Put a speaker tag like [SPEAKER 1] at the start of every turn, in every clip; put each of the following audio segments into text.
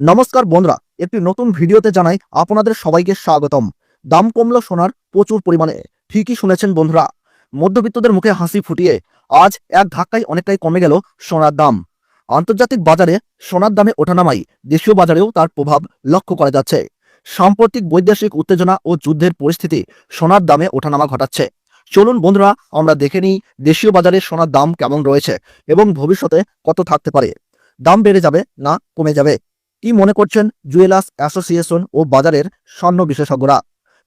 [SPEAKER 1] নমস্কার বন্ধুরা, একটি নতুন ভিডিওতে জানাই আপনাদের সবাইকে স্বাগতম। দাম কমলো সোনার প্রচুর পরিমাণে, ঠিকই শুনেছেন বন্ধুরা। মধ্যবিত্তদের মুখে হাসি ফুটিয়ে আজ এক ধাক্কায় অনেকটাই কমে গেল সোনার দাম। আন্তর্জাতিক বাজারে সোনার দামে ওঠানামাই দেশীয় বাজারেও তার প্রভাব লক্ষ্য করা যাচ্ছে। সাম্প্রতিক বৈদেশিক উত্তেজনা ও যুদ্ধের পরিস্থিতি সোনার দামে ওঠানামা ঘটাচ্ছে। চলুন বন্ধুরা, আমরা দেখে নিই দেশীয় বাজারে সোনার দাম কেমন রয়েছে এবং ভবিষ্যতে কত থাকতে পারে। দাম বেড়ে যাবে না কমে যাবে? কি মনে করছেন জুয়েলার্স অ্যাসোসিয়েশন ও বাজারের স্বর্ণ বিশেষজ্ঞরা?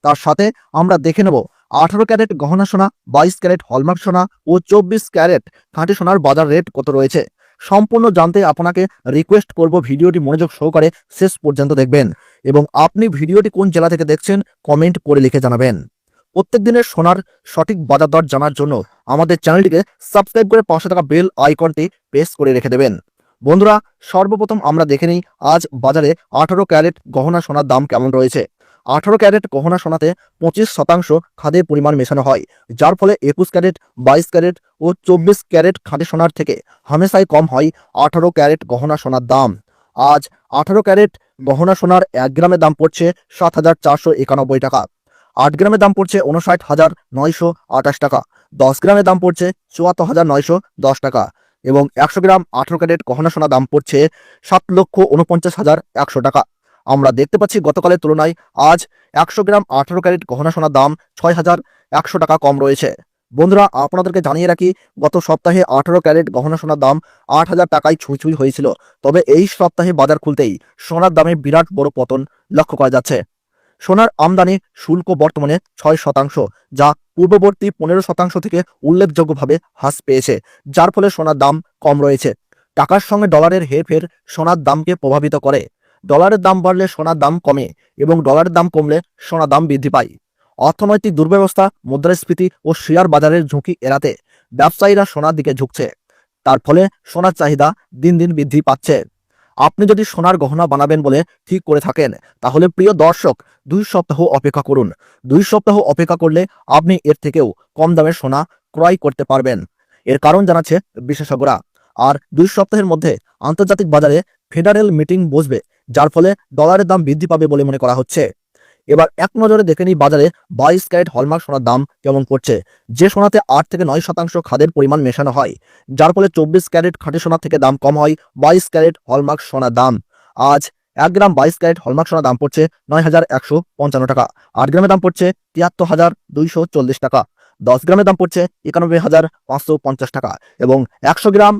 [SPEAKER 1] তার সাথে আমরা দেখে নেব আঠারো ক্যারেট গহনা সোনা, বাইশ ক্যারেট হলমার্ক সোনা ও চব্বিশ ক্যারেট খাঁটি সোনার বাজার রেট কত রয়েছে? সম্পূর্ণ জানতে আপনাকে রিকোয়েস্ট করব ভিডিওটি মনোযোগ সহকারে শেষ পর্যন্ত দেখবেন এবং আপনি ভিডিওটি কোন জেলা থেকে দেখছেন কমেন্ট করে লিখে জানাবেন। প্রত্যেক দিনের সোনার সঠিক বাজার দর জানার জন্য আমাদের চ্যানেলটিকে সাবস্ক্রাইব করে পাশে থাকা বেল আইকনটি প্রেস করে রেখে দেবেন। বন্ধুরা, সর্বপ্রথম আমরা দেখে নিই আজ বাজারে আঠারো ক্যারেট গহনা সোনার দাম কেমন রয়েছে। আঠারো ক্যারেট গহনা সোনাতে পঁচিশ শতাংশ খাদের পরিমাণ মেশানো হয়, যার ফলে একুশ ক্যারেট, বাইশ ক্যারেট ও চব্বিশ ক্যারেট খাঁটি সোনার থেকে হামেশাই কম হয় আঠারো ক্যারেট গহনা সোনার দাম। আজ আঠারো ক্যারেট গহনা সোনার এক গ্রামের দাম পড়ছে সাত হাজার চারশো একানব্বই টাকা। আট গ্রামের দাম পড়ছে উনষাট হাজার নয়শো আঠাশ টাকা। দশ গ্রামের দাম পড়ছে চুয়াত্তর হাজার নয়শো দশ টাকা। এবং একশো গ্রাম আঠারো ক্যারেট গহনা সোনা দাম পড়ছে সাত লক্ষ উনপঞ্চাশ হাজার একশো টাকা। আমরা দেখতে পাচ্ছি গতকালের তুলনায় আজ একশো গ্রাম আঠারো ক্যারেট গহনা সোনার দাম ছয় হাজার একশো টাকা কম রয়েছে। বন্ধুরা, আপনাদেরকে জানিয়ে রাখি, গত সপ্তাহে আঠারো ক্যারেট গহনা সোনার দাম আট হাজার টাকায় ছুঁই হয়েছিল। তবে এই সপ্তাহে বাজার খুলতেই সোনার দামে বিরাট বড় পতন লক্ষ্য করা যাচ্ছে। সোনার আমদানি শুল্ক বর্তমানে ছয় শতাংশ, যা পূর্ববর্তী পনেরো শতাংশ থেকে উল্লেখযোগ্যভাবে হ্রাস পেয়েছে, যার ফলে সোনার দাম কম রয়েছে। টাকার সঙ্গে ডলারের হেরফের সোনার দামকে প্রভাবিত করে। ডলারের দাম বাড়লে সোনার দাম কমে এবং ডলারের দাম কমলে সোনার দাম বৃদ্ধি পায়। অর্থনৈতিক দুর্ব্যবস্থা, মুদ্রাস্ফীতি ও শেয়ার বাজারের ঝুঁকি এড়াতে ব্যবসায়ীরা সোনার দিকে ঝুঁকছে। তার ফলে সোনার চাহিদা দিন দিন বৃদ্ধি পাচ্ছে। আপনি যদি সোনার গহনা বানাবেন বলে ঠিক করে থাকেন, তাহলে প্রিয় দর্শক, দুই সপ্তাহ অপেক্ষা করুন। দুই সপ্তাহ অপেক্ষা করলে আপনি এর থেকেও কম দামের সোনা ক্রয় করতে পারবেন। এর কারণ জানাচ্ছে বিশেষজ্ঞরা। আর দুই সপ্তাহের মধ্যে আন্তর্জাতিক বাজারে ফেডারেল মিটিং বসবে, যার ফলে ডলারের দাম বৃদ্ধি পাবে বলে মনে করা হচ্ছে। এবার এক নজরে দেখে নিই বাজারে বাইশ ক্যারেট হলমার্ক সোনার দাম কেমন পড়ছে যে সোনাতে আট থেকে নয় শতাংশ খাদের পরিমাণ মেশানো হয়, যার ফলে চব্বিশ ক্যারেট খাঁটি সোনা থেকে দাম কম হয় বাইশ ক্যারেট হলমার্ক সোনার দাম। আজ এক গ্রাম বাইশ ক্যারেট হলমার্ক সোনার দাম পড়ছে নয় হাজার একশো পঞ্চান্ন টাকা, আট গ্রামের দাম পড়ছে তিয়াত্তর হাজার দুইশো চল্লিশ টাকা, দশ গ্রামের দাম পড়ছে একানব্বই হাজার পাঁচশো পঞ্চাশ টাকা এবং একশো গ্রাম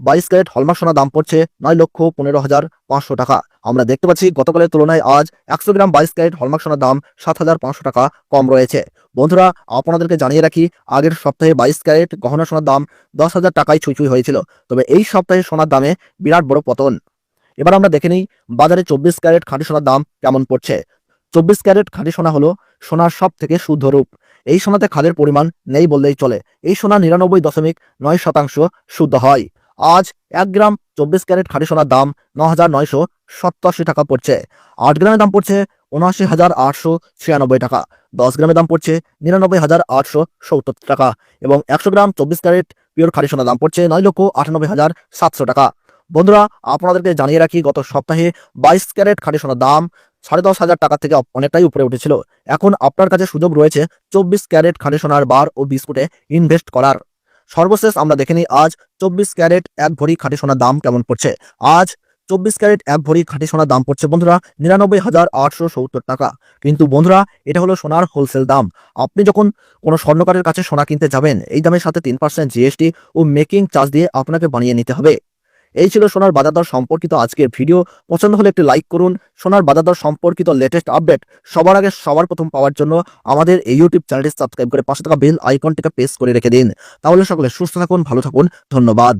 [SPEAKER 1] বাইশ ক্যারেট হলমার্ক সোনার দাম পড়ছে নয় লক্ষ পনেরো হাজার পাঁচশো টাকা। আমরা দেখতে পাচ্ছি, গতকালের তুলনায় আজ একশো গ্রাম বাইশ ক্যারেট হলমার্ক সোনার দাম সাত হাজার পাঁচশো টাকা কম রয়েছে। বন্ধুরা, আপনাদেরকে জানিয়ে রাখি, আগের সপ্তাহে বাইশ ক্যারেট গহনা সোনার দাম দশ হাজার টাকায় ছুঁই হয়েছিল। তবে এই সপ্তাহে সোনার দামে বিরাট বড় পতন। এবার আমরা দেখে নিই, বাজারে চব্বিশ ক্যারেট খাঁটি সোনার দাম কেমন পড়ছে? চব্বিশ ক্যারেট খাঁটি সোনা হলো সোনার সব থেকে শুদ্ধ রূপ। এই সোনাতে খাদের পরিমাণ নেই বললেই চলে। এই সোনা নিরানব্বই দশমিক নয় শতাংশ শুদ্ধ হয়। আজ এক গ্রাম চব্বিশ ক্যারেট খাঁটি সোনার দাম ন হাজার নয়শো সত্তরাশি টাকা পড়ছে। আট গ্রামের দাম পড়ছে উনআশি হাজার আটশো ছিয়ানব্বই টাকা। দশ গ্রামের দাম পড়ছে নিরানব্বই হাজার আটশো সত্তর টাকা এবং একশো গ্রাম চব্বিশ ক্যারেট পিওর খাঁটি সোনার দাম পড়ছে নয় লক্ষ আটানব্বই হাজার সাতশো টাকা। বন্ধুরা, আপনাদেরকে জানিয়ে রাখি, গত সপ্তাহে বাইশ ক্যারেট খাঁটি সোনার দাম সাড়ে দশ হাজার টাকা থেকে অনেকটাই উপরে উঠেছিল। এখন আপনার কাছে সুযোগ রয়েছে চব্বিশ ক্যারেট খাঁটি সোনার বার ও বিস্কুটে ইনভেস্ট করার। সর্বশেষ আমরা দেখে নিই, আজ চব্বিশ ক্যারেট এক ভরি খাঁটি সোনার দাম কেমন পড়ছে? আজ চব্বিশ ক্যারেট এক ভরি খাঁটি সোনার দাম পড়ছে বন্ধুরা নিরানব্বই হাজার আটশো সত্তর টাকা। কিন্তু বন্ধুরা, এটা হলো সোনার হোলসেল দাম। আপনি যখন কোনো স্বর্ণকারের কাছে সোনা কিনতে যাবেন, এই দামের সাথে তিন পার্সেন্ট জিএসটি ও মেকিং চার্জ দিয়ে আপনাকে বানিয়ে নিতে হবে। এই ছিল সোনার বাজার সম্পর্কিত আজকের ভিডিও। পছন্দ হলে একটি লাইক করুন। সোনার বাজার সম্পর্কিত লেটেস্ট আপডেট সবার আগে সবার প্রথম পাওয়ার জন্য আমাদের এই ইউটিউব চ্যানেলটি সাবস্ক্রাইব করে পাশে থাকা বেল আইকনটিকে প্রেস করে রেখে দিন। তাহলে সকলে সুস্থ থাকুন, ভালো থাকুন, ধন্যবাদ।